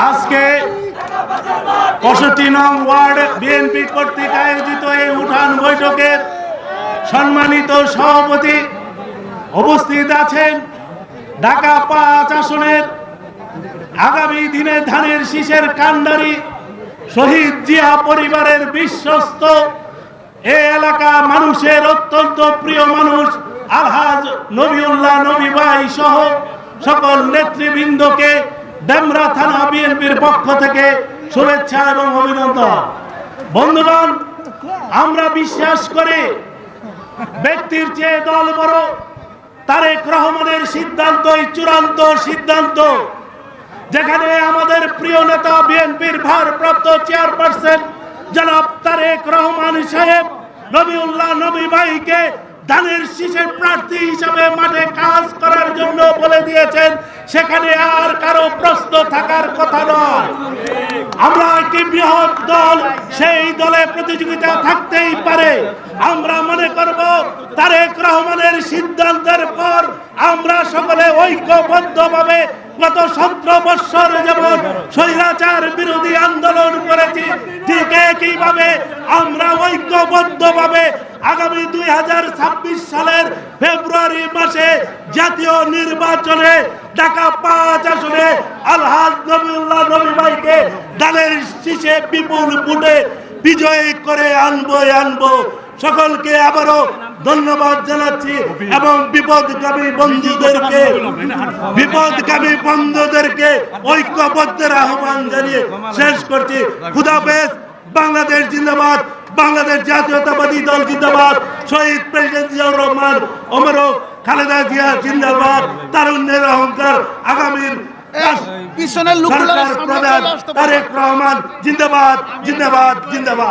আজকে পঁয়ষট্টি নং ওয়ার্ড বিএনপি কর্তৃক আয়োজিত এই উঠান বৈঠকের সম্মানিত সভাপতি উপস্থিত আছেন ঢাকা পাঁচ আসনের আগামী দিনে ধানের শীষের কান্ডারি শহীদ জিয়া পরিবারের বিশ্বস্ত এ এলাকা মানুষের অত্যন্ত প্রিয় মানুষ আলহাজ নবিউল্লাহ নবী ভাই সহ সকল নেতৃবৃন্দকে ডেমরা থানা বিএনপির পক্ষ থেকে শুভেচ্ছা এবং অভিনন্দন। বন্ধুগণ, আমরা বিশ্বাস করি ব্যক্তির চেয়ে দল বড় তারেক রহমানের সিদ্ধান্তই চূড়ান্ত সিদ্ধান্ত। যেখানে আমাদের প্রিয় নেতা বিএনপির ভারপ্রাপ্ত চেয়ারপারসন জনাব তারেক রহমান সাহেব নবিউল্লাহ নবী ভাইকে ধানের শীষের প্রার্থী হিসাবে মাঠে কাজ করার জন্য বলে দিয়েছেন। সেখানে আর কারও প্রশ্ন থাকার কথা নয়। আমরা একটি বৃহৎ দল, সেই দলে প্রতিযোগিতা থাকতেই পারে। আমরা মনে করব তারেক রহমানের সিদ্ধান্তের পর আমরা সকলে ঐক্যবদ্ধভাবে গত সতেরো বৎসর যেমন স্বৈরাচার বিরোধী আন্দোলন করেছি। ঠিক একইভাবে আমরা ঐক্যবদ্ধভাবে আগামী দুই সালের ফেব্রুয়ারি মাসে জাতীয় নির্বাচনে ঢাকা পাঁচ আসনে আলহাজ নবীউল্লাহ নবী ভাইকে দলের শীষে বিপুল বুটে বিজয়ী করে আনব আনব। সকলকে আবারও ধন্যবাদ জানাচ্ছি এবং বিপদগামী বন্ধুদেরকে বিপদগামী বন্ধুদেরকে ঐক্যবদ্ধের আহ্বান জানিয়ে শেষ করছি। খুদাফেজ বাংলাদেশ জিন্দাবাদ। বাংলাদেশ জাতীয়তাবাদী দল জিন্দাবাদ। শহীদ প্রেসিডেন্ট জিয়াউর রহমান অমর খালেদা জিয়া জিন্দাবাদ তারুণ্যের অহংকার আগামীর পিছনের লোক প্রধান তারেক রহমান জিন্দাবাদ জিন্দাবাদ জিন্দাবাদ।